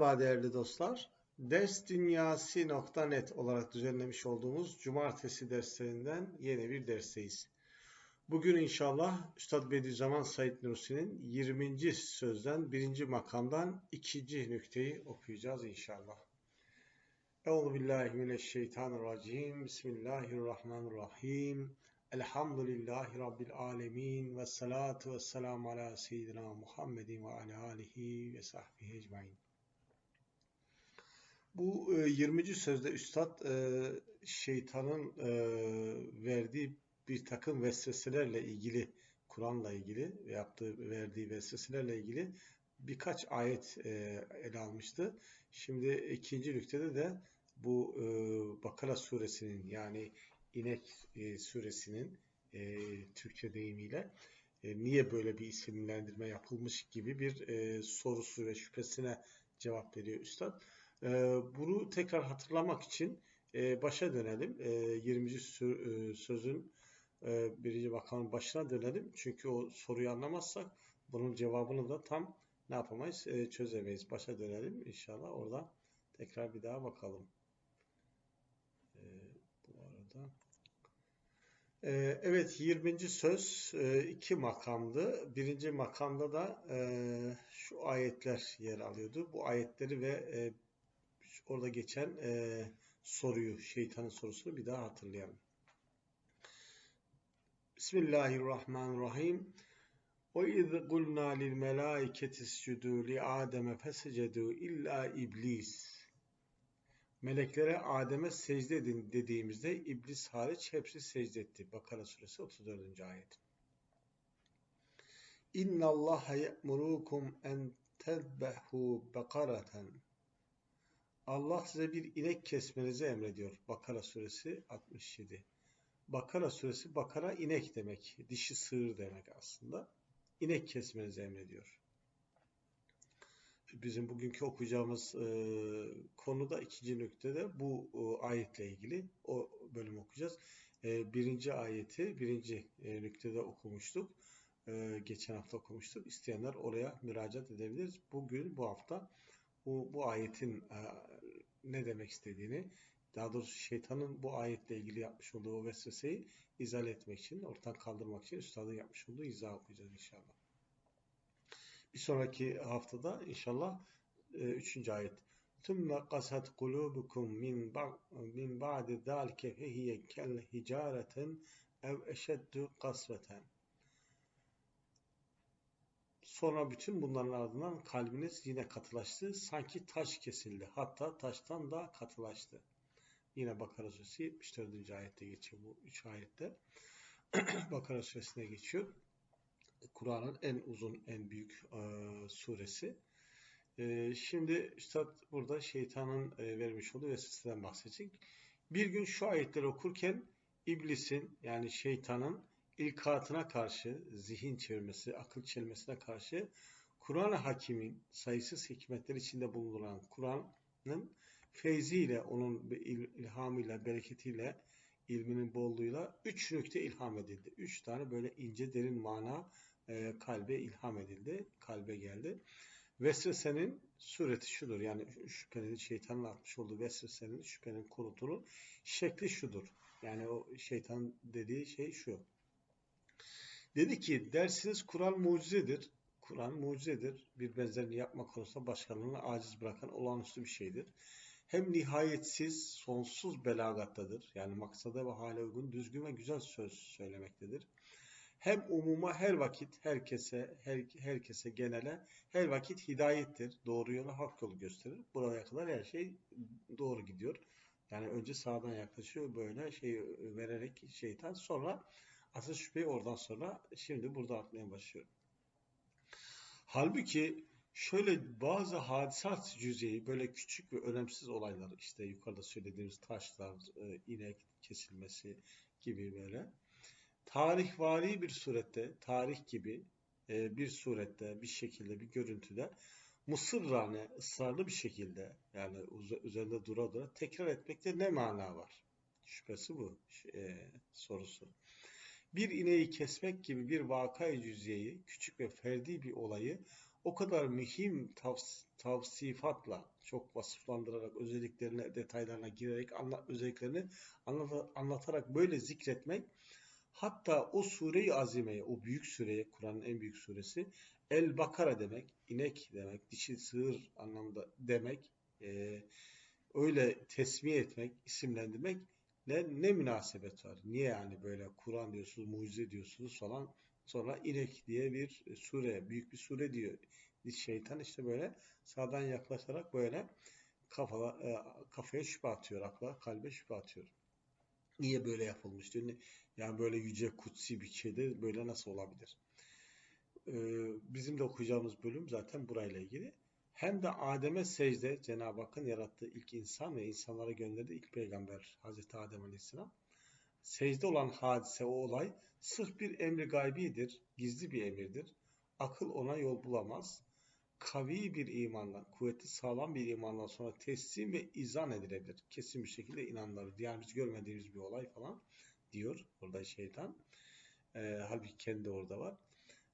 Merhaba değerli dostlar. Dersdünyasi.net olarak düzenlemiş olduğumuz cumartesi derslerinden yeni bir dersteyiz. Bugün inşallah Üstad Bediüzzaman Said Nursi'nin 20. sözden 1. makamdan 2. nükteyi okuyacağız inşallah. Euzu billahi mineşşeytanirracim. Bismillahirrahmanirrahim. Elhamdülillahi Rabbil alemin ve salatu ve selamu ala seyyidina Muhammedin ve ala alihi ve sahbihi ecmain. Bu 20. E, sözde Üstad e, şeytanın e, verdiği bir takım vesveselerle ilgili, Kur'an'la ilgili yaptığı, verdiği vesveselerle ilgili birkaç ayet ele almıştı. Şimdi ikinci nüktede de bu Bakara suresinin yani İnek suresinin Türkçe deyimiyle niye böyle bir isimlendirme yapılmış gibi bir sorusu ve şüphesine cevap veriyor Üstad. E, bunu tekrar hatırlamak için e, başa dönelim. E, 20. Sö e, sözün e, birinci bakanın başına dönelim. Çünkü o soruyu anlamazsak bunun cevabını da tam ne yapamayız? E, çözemeyiz. Başa dönelim inşallah. Orada tekrar bir daha bakalım. E, bu arada ee, evet 20. söz e, iki makamdı. Birinci makamda da e, şu ayetler yer alıyordu. Bu ayetleri ve e, orada geçen soruyu, şeytanın sorusunu bir daha hatırlayalım. Bismillahirrahmanirrahim. وَاِذْ قُلْنَا لِلْمَلَائِكَةِ اسْجُدُوا لِآدَمَ فَسَجَدُوا illa iblis. Meleklere Adem'e secde edin dediğimizde iblis hariç hepsi secde etti. Bakara suresi 34. ayet. İnna Allah ye'murukum en tezbehu bakaratan. Allah size bir inek kesmenizi emrediyor. Bakara suresi 67. Bakara suresi bakara inek demek. Dişi sığır demek aslında. İnek kesmenizi emrediyor bizim bugünkü okuyacağımız e, konuda ikinci nüktede bu e, ayetle ilgili o bölüm okuyacağız. E, birinci ayeti birinci e, nüktede okumuştuk. E, geçen hafta okumuştuk. İsteyenler oraya müracaat edebiliriz. Bugün bu hafta bu, bu ayetin e, ne demek istediğini daha doğrusu şeytanın bu ayetle ilgili yapmış olduğu o vesveseyi izah etmek için, ortadan kaldırmak için üstadın yapmış olduğu izah okuyacağız inşallah. Bir sonraki haftada inşallah e, üçüncü ayet. ثُمَّ قَسَتْ قُلُوبُكُمْ مِنْ بَعْدِ ذَٰلِكَ فَهِيَ كَالْهِجَارَةٍ اَوْ اَشَدُّ قَسْوَةً Sonra bütün bunların ardından kalbiniz yine katılaştı. Sanki taş kesildi. Hatta taştan da katılaştı. Yine Bakara Suresi 74. ayette geçiyor bu üç ayette. Bakara Suresi'ne geçiyor. Kur'an'ın en uzun, en büyük e, suresi. E, şimdi Üstad burada şeytanın e, vermiş olduğu vesveseden bahsedecek. Bir gün şu ayetleri okurken iblisin yani şeytanın ilkatına karşı, zihin çevirmesi, akıl çelmesine karşı Kur'an-ı Hakim'in sayısız hikmetler içinde bulunan Kur'an'ın feyziyle, onun ilhamıyla, bereketiyle, ilminin bolluğuyla üç nükte ilham edildi. Üç tane böyle ince derin mana e, kalbe ilham edildi, kalbe geldi. Vesvesenin sureti şudur. Yani şüphenin şeytanın atmış olduğu vesvesenin şüphenin konutunun şekli şudur. Yani o şeytan dediği şey şu. Dedi ki dersiniz Kur'an mucizedir. Kur'an mucizedir. Bir benzerini yapma konusunda başkalarını aciz bırakan olağanüstü bir şeydir. Hem nihayetsiz, sonsuz belagattadır. Yani maksada ve hale uygun, düzgün ve güzel söz söylemektedir hem umuma her vakit herkese, her, herkese genele her vakit hidayettir. Doğru yolu, hak yolu gösterir. Buraya kadar her şey doğru gidiyor. Yani önce sağdan yaklaşıyor böyle şey vererek şeytan sonra asıl şüpheyi oradan sonra şimdi burada atmaya başlıyor. Halbuki şöyle bazı hadisat cüzeyi böyle küçük ve önemsiz olaylar işte yukarıda söylediğimiz taşlar, e, inek kesilmesi gibi böyle tarihvari bir surette, tarih gibi e, bir surette, bir şekilde, bir görüntüde Mısırrane ısrarlı bir şekilde yani üzerinde dura dura tekrar etmekte ne mana var? Şüphesi bu e, sorusu. Bir ineği kesmek gibi bir vakayı cüziyeyi, küçük ve ferdi bir olayı o kadar mühim tavs tavsifatla çok vasıflandırarak özelliklerine detaylarına girerek anla özelliklerini anlat anlatarak böyle zikretmek hatta o sure-i azimeye o büyük sureye Kur'an'ın en büyük suresi El Bakara demek inek demek dişi sığır anlamda demek e, öyle tesmiye etmek isimlendirmek ne, ne münasebet var? Niye yani böyle Kur'an diyorsunuz, mucize diyorsunuz falan. Sonra inek diye bir sure, büyük bir sure diyor. Şeytan işte böyle sağdan yaklaşarak böyle kafala, e, kafaya şüphe atıyor, akla, kalbe şüphe atıyor. Niye böyle yapılmış diyor. Yani böyle yüce, kutsi bir şeyde böyle nasıl olabilir? Ee, bizim de okuyacağımız bölüm zaten burayla ilgili hem de Adem'e secde Cenab-ı Hakk'ın yarattığı ilk insan ve insanlara gönderdiği ilk peygamber Hazreti Adem Aleyhisselam. Secde olan hadise o olay sırf bir emri gaybidir, gizli bir emirdir. Akıl ona yol bulamaz. Kavi bir imandan, kuvvetli sağlam bir imandan sonra teslim ve izan edilebilir. Kesin bir şekilde inanılır. Yani biz görmediğimiz bir olay falan diyor orada şeytan. E, halbuki kendi orada var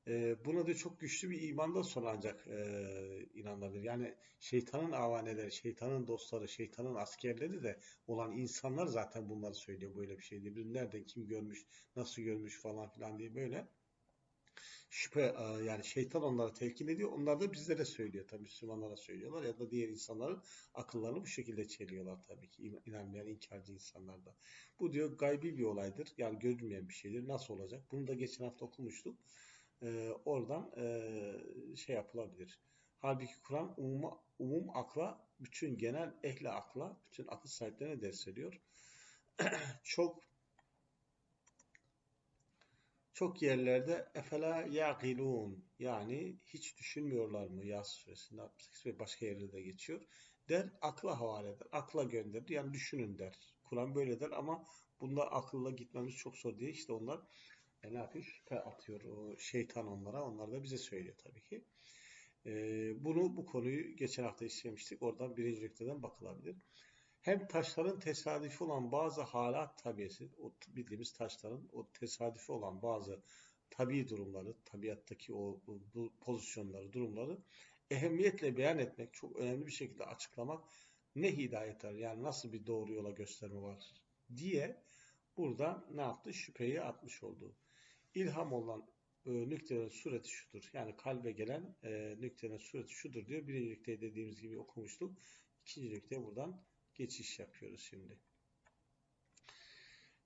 e, buna da çok güçlü bir imandan sonra ancak e, inanılabilir. Yani şeytanın avaneleri, şeytanın dostları, şeytanın askerleri de olan insanlar zaten bunları söylüyor böyle bir şey diye. Bir nereden kim görmüş, nasıl görmüş falan filan diye böyle şüphe e, yani şeytan onlara telkin ediyor. Onlar da bizlere söylüyor tabii Müslümanlara söylüyorlar ya da diğer insanların akıllarını bu şekilde çeliyorlar tabii ki inanmayan inkarcı insanlar da. Bu diyor gaybi bir olaydır. Yani görünmeyen bir şeydir. Nasıl olacak? Bunu da geçen hafta okumuştuk e, oradan e, şey yapılabilir. Halbuki Kur'an umum, umum akla, bütün genel ehli akla, bütün akıl sahiplerine ders veriyor. çok çok yerlerde efela yaqilun yani hiç düşünmüyorlar mı Yas suresinde 68 ve başka yerlerde de geçiyor. Der akla havale eder. Akla gönderir. Yani düşünün der. Kur'an böyle der ama bunda akılla gitmemiz çok zor diye işte onlar e, ne yapıyor? Şüphe atıyor o şeytan onlara. Onlar da bize söylüyor tabii ki. E, bunu bu konuyu geçen hafta işlemiştik. Oradan birinci nükteden bakılabilir. Hem taşların tesadüfi olan bazı halat tabiyesi, o bildiğimiz taşların o tesadüfi olan bazı tabi durumları, tabiattaki o bu pozisyonları, durumları ehemmiyetle beyan etmek, çok önemli bir şekilde açıklamak ne hidayetler yani nasıl bir doğru yola gösterme var diye burada ne yaptı? Şüpheyi atmış oldu ilham olan e, nüktenin sureti şudur. Yani kalbe gelen e, nüktenin sureti şudur diyor. Birinci nükteyi dediğimiz gibi okumuştuk. İkinci nükteye buradan geçiş yapıyoruz şimdi.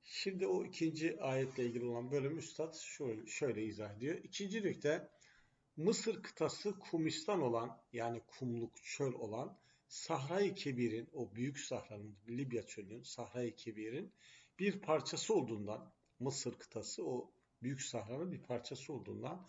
Şimdi o ikinci ayetle ilgili olan bölüm Üstad şöyle, şöyle izah ediyor. İkinci nükte Mısır kıtası kumistan olan yani kumluk çöl olan Sahra-i Kebir'in o büyük sahranın Libya çölünün Sahra-i Kebir'in bir parçası olduğundan Mısır kıtası o Büyük Sahra'nın bir parçası olduğundan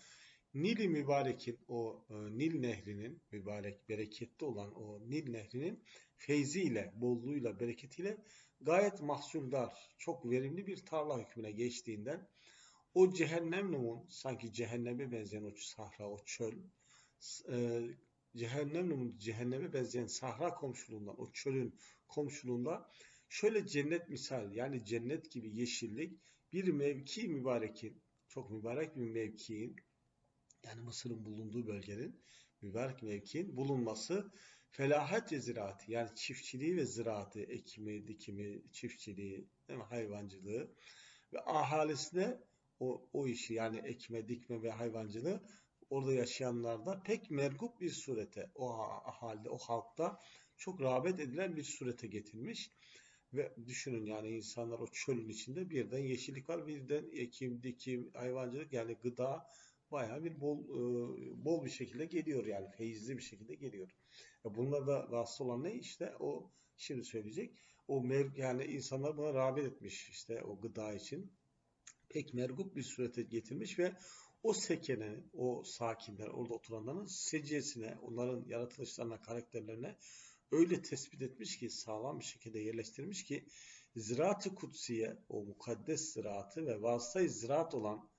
Nil-i Mübarek'in o e, Nil Nehri'nin mübarek, bereketli olan o Nil Nehri'nin feyziyle, bolluğuyla, bereketiyle gayet mahsuldar, çok verimli bir tarla hükmüne geçtiğinden o cehennem numun, sanki cehenneme benzeyen o sahra, o çöl, e, cehennem numun, cehenneme benzeyen sahra komşuluğundan, o çölün komşuluğunda şöyle cennet misal, yani cennet gibi yeşillik, bir mevki mübarekin, çok mübarek bir mevkiin, yani Mısır'ın bulunduğu bölgenin mübarek mevkiin bulunması felahat ve ziraati yani çiftçiliği ve ziraatı, ekimi, dikimi, çiftçiliği, hayvancılığı ve ahalisine o, o işi yani ekme, dikme ve hayvancılığı orada yaşayanlarda pek mergup bir surete, o halde, o halkta çok rağbet edilen bir surete getirmiş. Ve düşünün yani insanlar o çölün içinde birden yeşillik var, birden ekim, dikim, hayvancılık yani gıda bayağı bir bol e, bol bir şekilde geliyor yani feyizli bir şekilde geliyor. Bunlar da rahatsız olan ne işte o şimdi söyleyecek. O mer yani insanlar buna rağbet etmiş işte o gıda için. Pek mergup bir surete getirmiş ve o sekenenin, o sakinler, orada oturanların seciyesine, onların yaratılışlarına, karakterlerine öyle tespit etmiş ki sağlam bir şekilde yerleştirmiş ki ziraat-ı kutsiye o mukaddes ziraatı ve vasıtayı ziraat olan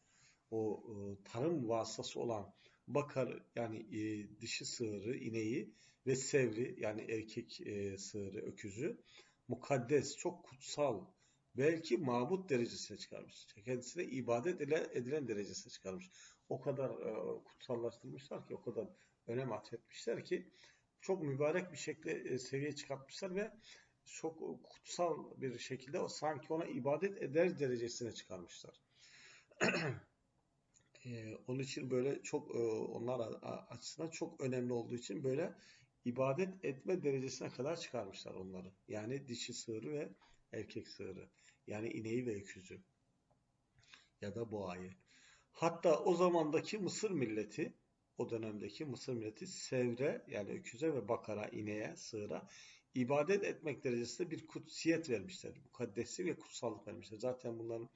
o e, tarım vasıtası olan bakar yani e, dişi sığırı, ineği ve sevri yani erkek e, sığırı, öküzü mukaddes, çok kutsal belki mabut derecesine çıkarmış. Kendisine ibadet edilen, edilen derecesine çıkarmış. O kadar e, kutsallaştırmışlar ki, o kadar önem atfetmişler ki çok mübarek bir şekilde e, seviye çıkartmışlar ve çok kutsal bir şekilde sanki ona ibadet eder derecesine çıkarmışlar. Ee, onun için böyle çok e, onlar açısından çok önemli olduğu için böyle ibadet etme derecesine kadar çıkarmışlar onları. Yani dişi sığırı ve erkek sığırı. Yani ineği ve öküzü. Ya da boğayı. Hatta o zamandaki Mısır milleti, o dönemdeki Mısır milleti sevre yani öküze ve bakara, ineğe, sığıra ibadet etmek derecesinde bir kutsiyet vermişler. Mukaddesi ve kutsallık vermişler. Zaten bunların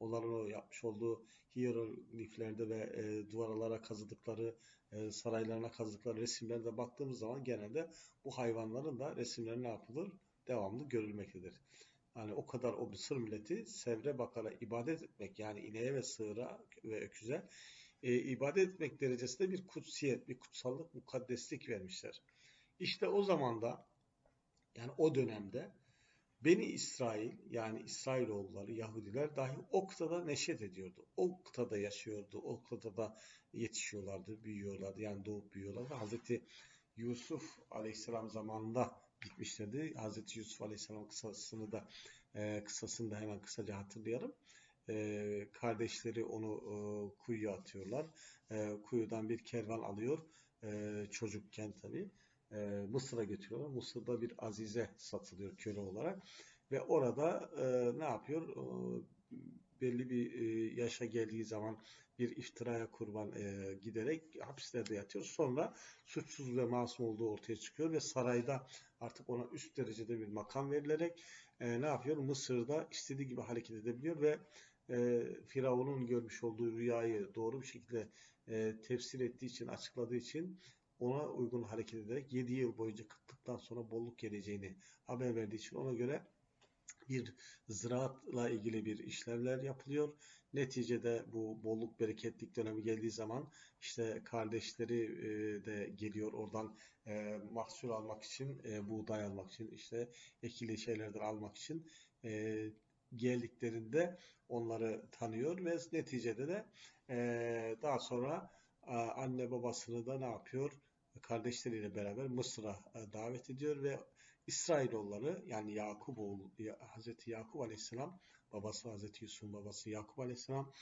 onların o yapmış olduğu hierogliflerde ve e, duvarlara kazıdıkları, e, saraylarına kazıdıkları resimlerde baktığımız zaman genelde bu hayvanların da resimleri ne yapılır? Devamlı görülmektedir. Yani o kadar o Mısır milleti sevre bakara ibadet etmek yani ineğe ve sığıra ve öküze e, ibadet etmek derecesinde bir kutsiyet, bir kutsallık, mukaddeslik vermişler. İşte o zaman da yani o dönemde Beni İsrail yani İsrailoğulları Yahudiler dahi o kıtada neşet ediyordu. O kıtada yaşıyordu. O kıtada yetişiyorlardı, büyüyorlardı. Yani doğup büyüyorlardı. Hazreti Yusuf Aleyhisselam zamanında gitmişlerdi. Hazreti Yusuf Aleyhisselam kısasını da e, kısasını da hemen kısaca hatırlayalım. E, kardeşleri onu e, kuyuya atıyorlar. E, kuyudan bir kervan alıyor. E, çocukken tabii e, Mısır'a götürüyorlar. Mısır'da bir azize satılıyor köle olarak ve orada e, ne yapıyor? E, belli bir e, yaşa geldiği zaman bir iftiraya kurban e, giderek hapislerde yatıyor. Sonra suçsuz ve masum olduğu ortaya çıkıyor ve sarayda artık ona üst derecede bir makam verilerek e, ne yapıyor? Mısır'da istediği gibi hareket edebiliyor ve e, Firavun'un görmüş olduğu rüyayı doğru bir şekilde e, tefsir ettiği için, açıkladığı için ona uygun hareket ederek 7 yıl boyunca kıtlıktan sonra bolluk geleceğini haber verdiği için ona göre bir ziraatla ilgili bir işlemler yapılıyor. Neticede bu bolluk bereketlik dönemi geldiği zaman işte kardeşleri e, de geliyor oradan e, mahsul almak için, e, buğday almak için, işte ekili şeylerden almak için geldiklerinde onları tanıyor ve neticede de daha sonra anne babasını da ne yapıyor? kardeşleriyle beraber Mısır'a e, davet ediyor ve İsrailoğulları yani Yakup oğlu Hazreti Yakup Aleyhisselam babası Hazreti Yusuf'un babası Yakup Aleyhisselam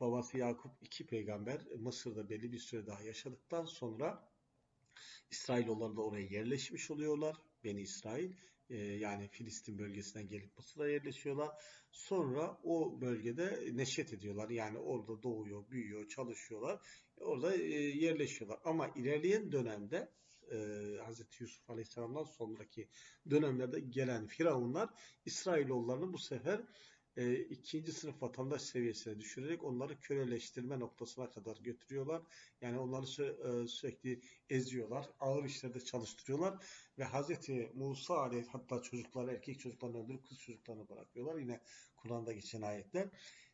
babası Yakup iki peygamber Mısır'da belli bir süre daha yaşadıktan sonra İsrailoğulları da oraya yerleşmiş oluyorlar. Beni İsrail e, yani Filistin bölgesinden gelip Mısır'a yerleşiyorlar. Sonra o bölgede neşet ediyorlar. Yani orada doğuyor, büyüyor, çalışıyorlar. Orada e, yerleşiyorlar. Ama ilerleyen dönemde e, Hz. Yusuf Aleyhisselam'dan sonraki dönemlerde gelen Firavunlar İsrailoğullarını bu sefer e, ikinci sınıf vatandaş seviyesine düşürerek onları köleleştirme noktasına kadar götürüyorlar. Yani onları sü e, sürekli eziyorlar, ağır işlerde çalıştırıyorlar ve Hz. Musa aleyh hatta çocukları, erkek çocuklarını öldürüp kız çocuklarını bırakıyorlar. Yine Kur'an'da geçen ayetler.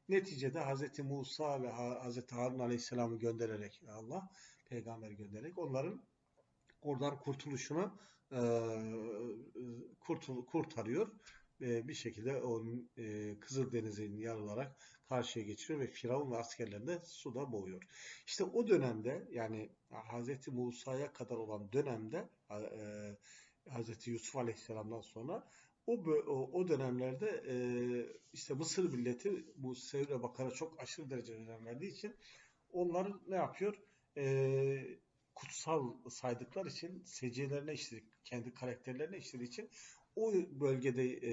Neticede Hz. Musa ve Hz. Harun Aleyhisselam'ı göndererek Allah peygamber göndererek onların oradan kurtuluşunu e, kurtul, kurtarıyor e, bir şekilde o e, Kızıldeniz'in yarılarak karşıya geçiriyor ve Firavun ve askerlerini de suda boğuyor. İşte o dönemde yani Hz. Musa'ya kadar olan dönemde e, Hz. Yusuf Aleyhisselam'dan sonra o, o, dönemlerde e, işte Mısır milleti bu Sevre Bakar'a çok aşırı derecede önem verdiği için onlar ne yapıyor? E, kutsal saydıkları için seciyelerine işledik, kendi karakterlerine işlediği için o bölgede e,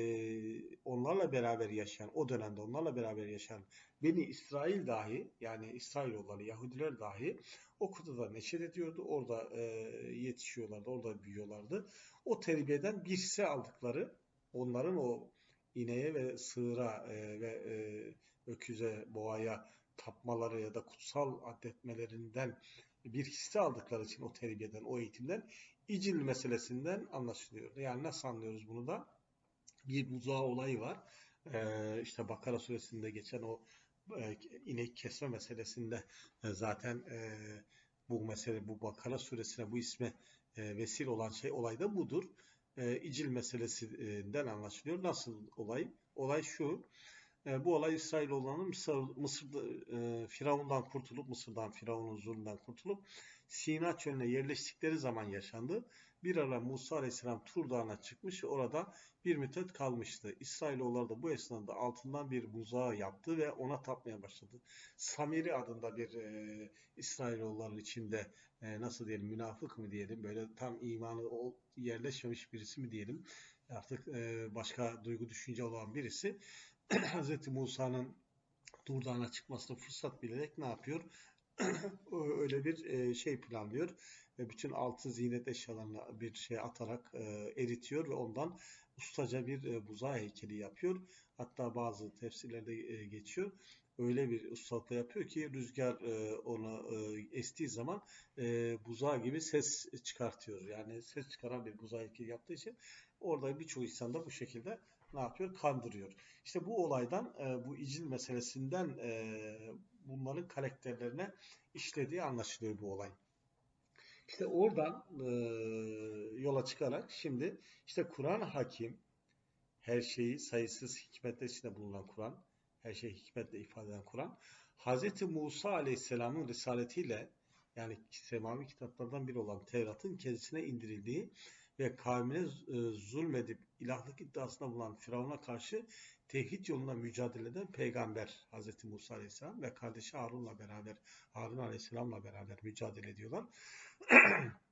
onlarla beraber yaşayan, o dönemde onlarla beraber yaşayan Beni İsrail dahi yani İsrailoğulları, Yahudiler dahi o kıtada neşet ediyordu. Orada e, yetişiyorlardı, orada büyüyorlardı. O terbiyeden bir hisse aldıkları onların o ineğe ve sığıra e, ve e, öküze, boğaya tapmaları ya da kutsal adetmelerinden bir hisse aldıkları için o terbiyeden, o eğitimden İcil meselesinden anlaşılıyor. Yani nasıl anlıyoruz bunu da? Bir buzağı olayı var. Ee, işte Bakara suresinde geçen o e, inek kesme meselesinde e, zaten e, bu mesele bu Bakara suresine bu isme e, vesile olan şey olay da budur. E, İcil meselesinden anlaşılıyor. Nasıl olay? Olay şu. E, bu olay İsrailoğullarının Mısır, Mısır'da e, Firavundan kurtulup Mısır'dan Firavun'un zulmünden kurtulup Sina çölüne yerleştikleri zaman yaşandı. Bir ara Musa Aleyhisselam Tur Dağı'na çıkmış ve orada bir müddet kalmıştı. İsrailoğulları da bu esnada altından bir buzağı yaptı ve ona tapmaya başladı. Samiri adında bir e, İsrailoğulların içinde e, nasıl diyelim münafık mı diyelim böyle tam imanı yerleşmemiş birisi mi diyelim artık e, başka duygu düşünce olan birisi Hz. Musa'nın Durdağına çıkmasına fırsat bilerek ne yapıyor? Öyle bir e, şey planlıyor ve bütün altı zinet eşyalarına bir şey atarak e, eritiyor ve ondan ustaca bir e, buzağı heykeli yapıyor. Hatta bazı tefsirlerde geçiyor. Öyle bir ustalıkla yapıyor ki rüzgar onu estiği zaman buzağı gibi ses çıkartıyor. Yani ses çıkaran bir buzağı yaptığı için orada birçok insan da bu şekilde ne yapıyor? Kandırıyor. İşte bu olaydan, e, bu icil meselesinden e, bunların karakterlerine işlediği anlaşılıyor bu olay. İşte oradan e, yola çıkarak şimdi işte Kur'an hakim, her şeyi sayısız hikmetle içinde bulunan Kur'an, her şeyi hikmetle ifade eden Kur'an, Hz. Musa Aleyhisselam'ın risaletiyle yani semavi kitaplardan biri olan Tevrat'ın kendisine indirildiği ve kavmine e, zulmedip ilahlık iddiasında bulunan Firavun'a karşı tevhid yolunda mücadele eden peygamber Hz. Musa Aleyhisselam ve kardeşi Harun'la beraber Harun Aleyhisselam'la beraber mücadele ediyorlar.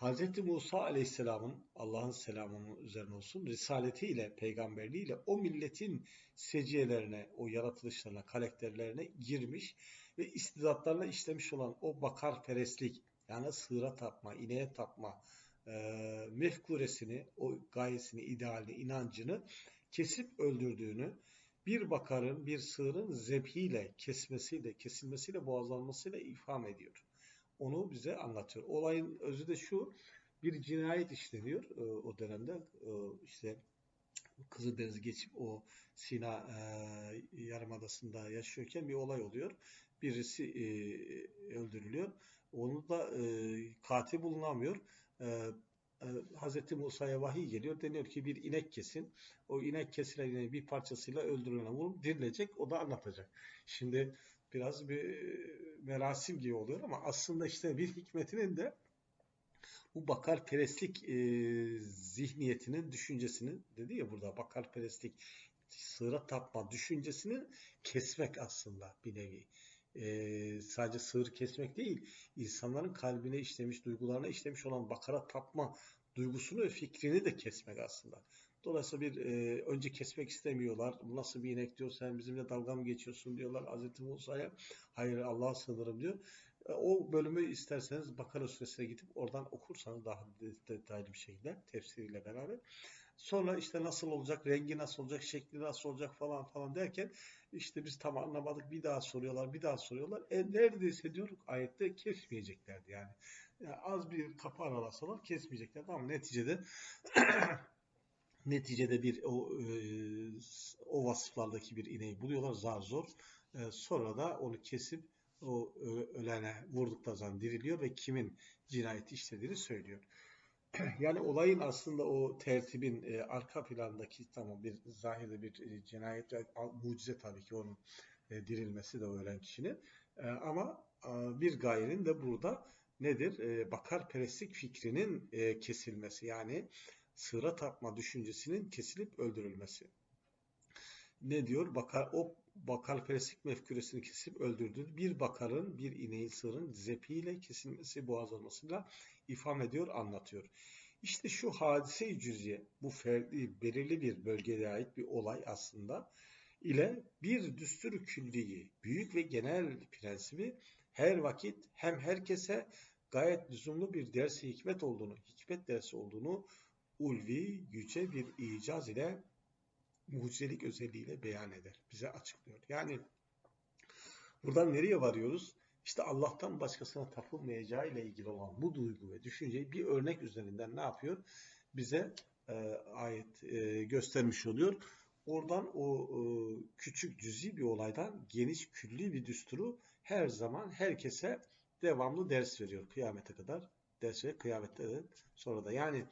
Hz. Musa Aleyhisselam'ın Allah'ın selamının üzerine olsun risaletiyle, peygamberliğiyle o milletin seciyelerine, o yaratılışlarına, karakterlerine girmiş ve istidatlarla işlemiş olan o bakar perestlik yani sığıra tapma, ineğe tapma, e, mefkuresini, o gayesini, idealini, inancını kesip öldürdüğünü, bir bakarın, bir sığırın zebhiyle, kesmesiyle, kesilmesiyle, boğazlanmasıyla ifham ediyor. Onu bize anlatıyor. Olayın özü de şu, bir cinayet işleniyor e, o dönemde. E, işte Kızıldeniz'i geçip o Sina e, Yarımadası'nda yaşıyorken bir olay oluyor. Birisi e, öldürülüyor. Onu da e, katil bulunamıyor e, e, Hz. Musa'ya vahiy geliyor. Deniyor ki bir inek kesin. O inek kesilen bir parçasıyla öldürülen vurup dirilecek. O da anlatacak. Şimdi biraz bir merasim gibi oluyor ama aslında işte bir hikmetinin de bu bakar perestlik e, zihniyetinin düşüncesini dedi ya burada bakar perestlik sığıra tapma düşüncesini kesmek aslında bir nevi e, sadece sığır kesmek değil, insanların kalbine işlemiş, duygularına işlemiş olan bakara tapma duygusunu ve fikrini de kesmek aslında. Dolayısıyla bir e, önce kesmek istemiyorlar. Bu nasıl bir inek diyor, sen bizimle dalga mı geçiyorsun diyorlar Hz. Musa'ya. Hayır Allah'a sığınırım diyor. E, o bölümü isterseniz Bakara suresine gidip oradan okursanız daha detaylı bir şekilde tefsiriyle beraber. Sonra işte nasıl olacak, rengi nasıl olacak, şekli nasıl olacak falan falan derken işte biz tam anlamadık bir daha soruyorlar, bir daha soruyorlar. E neredeyse diyoruz ayette kesmeyeceklerdi yani. yani az bir kapı aralasalar kesmeyeceklerdi ama neticede neticede bir o, e, o vasıflardaki bir ineği buluyorlar zar zor. E, sonra da onu kesip o ölene vurduktan sonra diriliyor ve kimin cinayeti işlediğini söylüyor. yani olayın aslında o tertibin e, arka plandaki tamam bir zahirde bir e, cinayet ve mucize tabii ki onun e, dirilmesi de ölen kişinin. E, ama e, bir gayenin de burada nedir? E, bakar perestlik fikrinin e, kesilmesi yani sıra tapma düşüncesinin kesilip öldürülmesi. Ne diyor? Bakar o bakar perestlik mefküresini kesip öldürdü. Bir bakarın, bir ineğin sığırın zepiyle kesilmesi, boğazlanmasıyla ifam ediyor, anlatıyor. İşte şu hadise-i cüziye, bu ferdi, belirli bir bölgeye ait bir olay aslında ile bir düstur külliyi, büyük ve genel prensibi her vakit hem herkese gayet lüzumlu bir dersi hikmet olduğunu, hikmet dersi olduğunu ulvi, yüce bir icaz ile mucizelik özelliğiyle beyan eder. Bize açıklıyor. Yani buradan nereye varıyoruz? İşte Allah'tan başkasına tapılmayacağı ile ilgili olan bu duygu ve düşünceyi bir örnek üzerinden ne yapıyor? Bize e, ayet e, göstermiş oluyor. Oradan o e, küçük cüzi bir olaydan geniş külli bir düsturu her zaman herkese devamlı ders veriyor kıyamete kadar. Ders ve kıyamette sonra da yani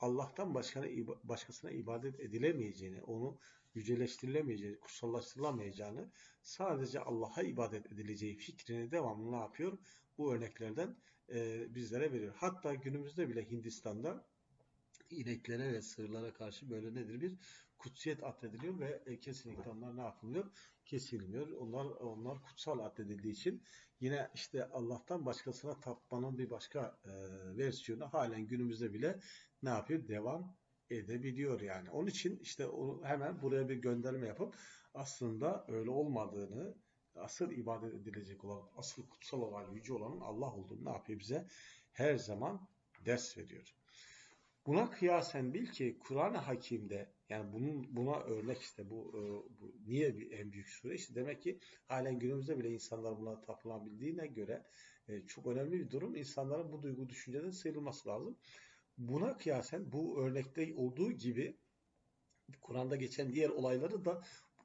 Allah'tan başkana, başkasına ibadet edilemeyeceğini, onu yüceleştirilemeyeceği, kutsallaştırılamayacağını, sadece Allah'a ibadet edileceği fikrini devamlı ne yapıyor? Bu örneklerden e, bizlere veriyor. Hatta günümüzde bile Hindistan'da ineklere ve sığırlara karşı böyle nedir bir kutsiyet atfediliyor ve e, kesinlikle onlar ne yapılıyor? Kesilmiyor. Onlar onlar kutsal atfedildiği için yine işte Allah'tan başkasına tapmanın bir başka e, versiyonu halen günümüzde bile ne yapıyor? Devam edebiliyor yani. Onun için işte onu hemen buraya bir gönderme yapıp aslında öyle olmadığını asıl ibadet edilecek olan, asıl kutsal olan, yüce olanın Allah olduğunu ne yapıyor bize? Her zaman ders veriyor. Buna kıyasen bil ki Kur'an-ı Hakim'de yani bunun buna örnek işte bu, e, bu niye bir en büyük sure işte demek ki halen günümüzde bile insanlar buna tapınabildiğine göre e, çok önemli bir durum. İnsanların bu duygu düşünceden sıyrılması lazım. Buna kıyasen bu örnekte olduğu gibi Kur'an'da geçen diğer olayları da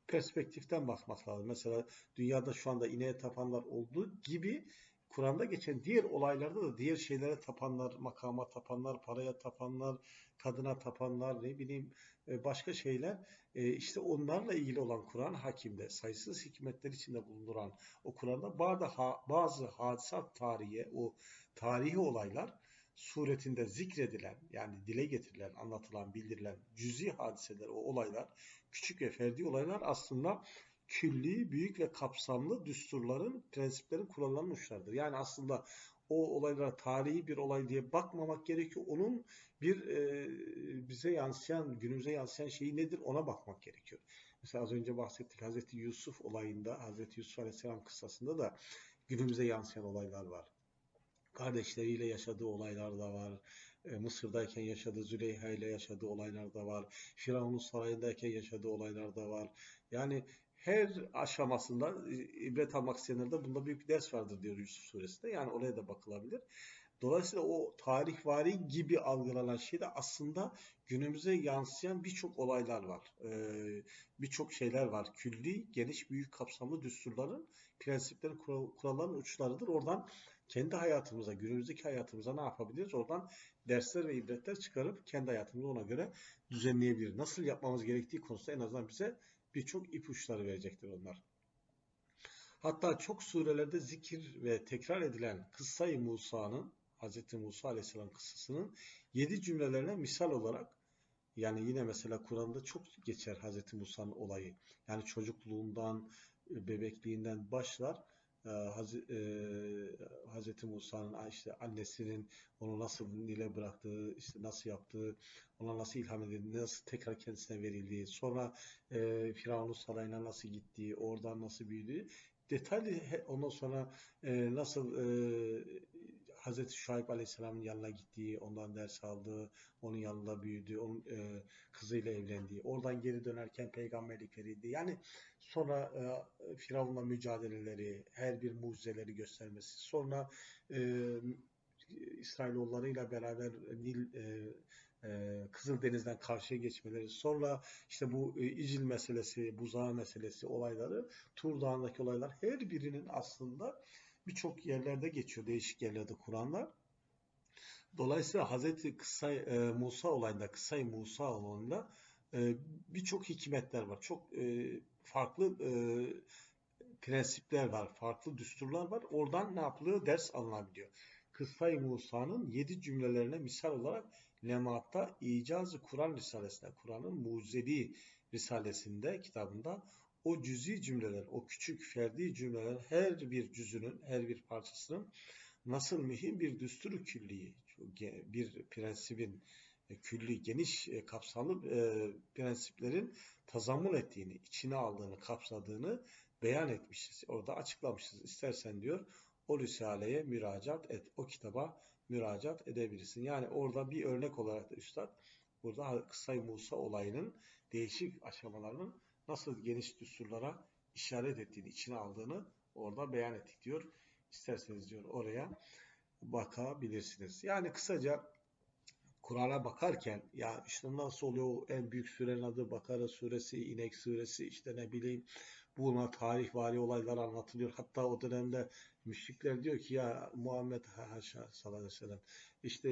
perspektiften bakmak lazım. Mesela dünyada şu anda ineğe tapanlar olduğu gibi Kur'an'da geçen diğer olaylarda da diğer şeylere tapanlar, makama tapanlar, paraya tapanlar, kadına tapanlar, ne bileyim e, başka şeyler e, işte onlarla ilgili olan Kur'an hakimde sayısız hikmetler içinde bulunduran o Kur'an'da bazı, bazı hadisat tarihi, o tarihi olaylar suretinde zikredilen yani dile getirilen, anlatılan, bildirilen cüzi hadiseler, o olaylar, küçük ve ferdi olaylar aslında külli, büyük ve kapsamlı düsturların, prensiplerin, kurallarının uçlarıdır. Yani aslında o olaylara tarihi bir olay diye bakmamak gerekiyor. Onun bir e, bize yansıyan, günümüze yansıyan şeyi nedir ona bakmak gerekiyor. Mesela az önce bahsettik Hazreti Yusuf olayında, Hazreti Yusuf Aleyhisselam kıssasında da günümüze yansıyan olaylar var. Kardeşleriyle yaşadığı olaylar da var. E, Mısır'dayken yaşadığı Züleyha ile yaşadığı olaylar da var. Firavun'un sarayındayken yaşadığı olaylar da var. Yani her aşamasında e, ibret almak isteyenlerde bunda büyük bir ders vardır diyor Yusuf suresinde. Yani oraya da bakılabilir. Dolayısıyla o tarihvari gibi algılanan şey de aslında günümüze yansıyan birçok olaylar var. Ee, birçok şeyler var. Külli, geniş, büyük kapsamlı düsturların, prensiplerin, kuralların uçlarıdır. Oradan kendi hayatımıza, günümüzdeki hayatımıza ne yapabiliriz? Oradan dersler ve ibretler çıkarıp kendi hayatımızı ona göre düzenleyebiliriz. Nasıl yapmamız gerektiği konusunda en azından bize birçok ipuçları verecektir onlar. Hatta çok surelerde zikir ve tekrar edilen kıssayı Musa'nın, Hz. Musa Aleyhisselam kıssasının yedi cümlelerine misal olarak yani yine mesela Kur'an'da çok geçer Hz. Musa'nın olayı. Yani çocukluğundan, bebekliğinden başlar Haz, e, Musa'nın işte annesinin onu nasıl Nil'e bıraktığı, işte nasıl yaptığı, ona nasıl ilham edildiği, nasıl tekrar kendisine verildiği, sonra e, Firavun'un sarayına nasıl gittiği, oradan nasıl büyüdüğü detaylı ondan sonra e, nasıl e, Hazreti Şuayb Aleyhisselam'ın yanına gittiği, ondan ders aldığı, onun yanında büyüdüğü, onun e, kızıyla evlendiği, oradan geri dönerken peygamberlik verildi. Yani sonra e, Firavun'la mücadeleleri, her bir mucizeleri göstermesi, sonra e, İsrailoğullarıyla beraber Nil e, e, Kızıldeniz'den karşıya geçmeleri, sonra işte bu e, İcil meselesi, buzağı meselesi, olayları, Tur Dağı'ndaki olaylar her birinin aslında birçok yerlerde geçiyor, değişik yerlerde Kur'anlar. Dolayısıyla Hazreti Kıssay, e, Musa olayında, Kıssay Musa olayında e, birçok hikmetler var. Çok e, farklı e, prensipler var, farklı düsturlar var. Oradan ne yapılıyor? Ders alınabiliyor. Kıssay Musa'nın yedi cümlelerine misal olarak Lemaat'ta İcaz-ı Kur'an Risalesi'nde, Kur'an'ın mucizevi Risalesi'nde, kitabında o cüzi cümleler, o küçük ferdi cümleler her bir cüzünün, her bir parçasının nasıl mühim bir düsturu külliyi, bir prensibin e, külli, geniş e, kapsamlı e, prensiplerin tazammun ettiğini, içine aldığını, kapsadığını beyan etmişiz. Orada açıklamışız. İstersen diyor o Risale'ye müracaat et. O kitaba müracaat edebilirsin. Yani orada bir örnek olarak da Üstad burada Kısay Musa olayının değişik aşamalarının nasıl geniş düsturlara işaret ettiğini, içine aldığını orada beyan ettik diyor. İsterseniz diyor oraya bakabilirsiniz. Yani kısaca Kur'an'a bakarken ya işte nasıl oluyor en büyük surenin adı Bakara suresi, İnek suresi işte ne bileyim Buna tarih vari olaylar anlatılıyor. Hatta o dönemde müşrikler diyor ki ya Muhammed haşa sallallahu aleyhi ve sellem işte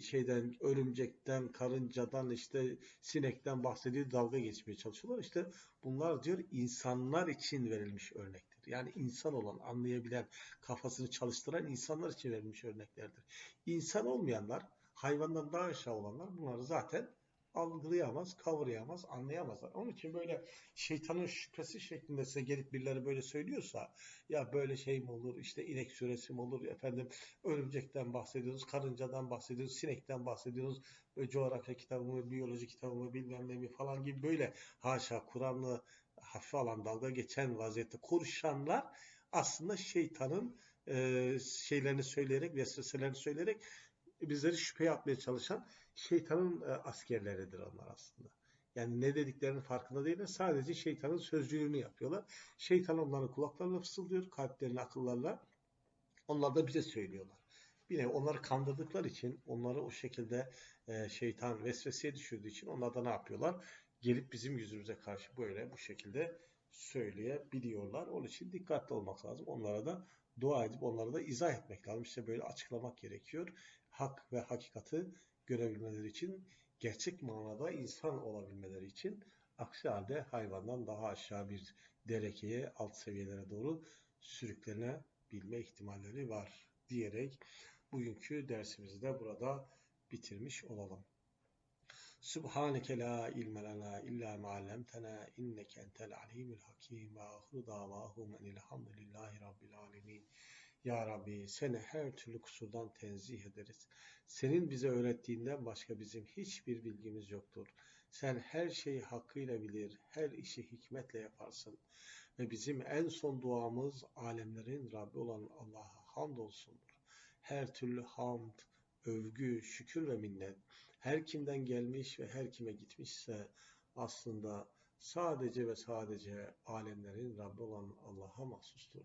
şeyden örümcekten, karıncadan, işte sinekten bahsediyor, dalga geçmeye çalışıyorlar. İşte bunlar diyor insanlar için verilmiş örnektir. Yani insan olan, anlayabilen, kafasını çalıştıran insanlar için verilmiş örneklerdir. İnsan olmayanlar, hayvandan daha aşağı olanlar bunları zaten algılayamaz, kavrayamaz, anlayamazlar. Onun için böyle şeytanın şüphesi şeklinde size gelip birileri böyle söylüyorsa ya böyle şey mi olur, işte inek süresi mi olur, efendim örümcekten bahsediyoruz, karıncadan bahsediyoruz, sinekten bahsediyoruz, böyle coğrafya kitabı mı, biyoloji kitabı mı, bilmem ne mi falan gibi böyle haşa Kur'an'ı hafife alan dalga geçen vaziyette konuşanlar aslında şeytanın e, şeylerini söyleyerek, vesveselerini söyleyerek bizleri şüpheye atmaya çalışan şeytanın e, askerleridir onlar aslında. Yani ne dediklerinin farkında değiller. Sadece şeytanın sözcülüğünü yapıyorlar. Şeytan onların kulaklarına fısıldıyor, kalplerine, akıllarla. Onlar da bize söylüyorlar. Bir nevi onları kandırdıkları için, onları o şekilde e, şeytan vesveseye düşürdüğü için onlar da ne yapıyorlar? Gelip bizim yüzümüze karşı böyle bu şekilde söyleyebiliyorlar. Onun için dikkatli olmak lazım. Onlara da dua edip onlara da izah etmek lazım. İşte böyle açıklamak gerekiyor. Hak ve hakikati görebilmeleri için, gerçek manada insan olabilmeleri için aksi halde hayvandan daha aşağı bir derekeye, alt seviyelere doğru sürüklenebilme ihtimalleri var diyerek bugünkü dersimizi de burada bitirmiş olalım. Subhaneke la ilme lena illa ma allamtena inneke entel alimul hakim ve ahiru davahum enilhamdülillahi rabbil alemin. Ya Rabbi seni her türlü kusurdan tenzih ederiz. Senin bize öğrettiğinden başka bizim hiçbir bilgimiz yoktur. Sen her şeyi hakkıyla bilir, her işi hikmetle yaparsın. Ve bizim en son duamız alemlerin Rabbi olan Allah'a hamdolsundur. Her türlü hamd, övgü, şükür ve minnet her kimden gelmiş ve her kime gitmişse aslında sadece ve sadece alemlerin Rabbi olan Allah'a mahsustur.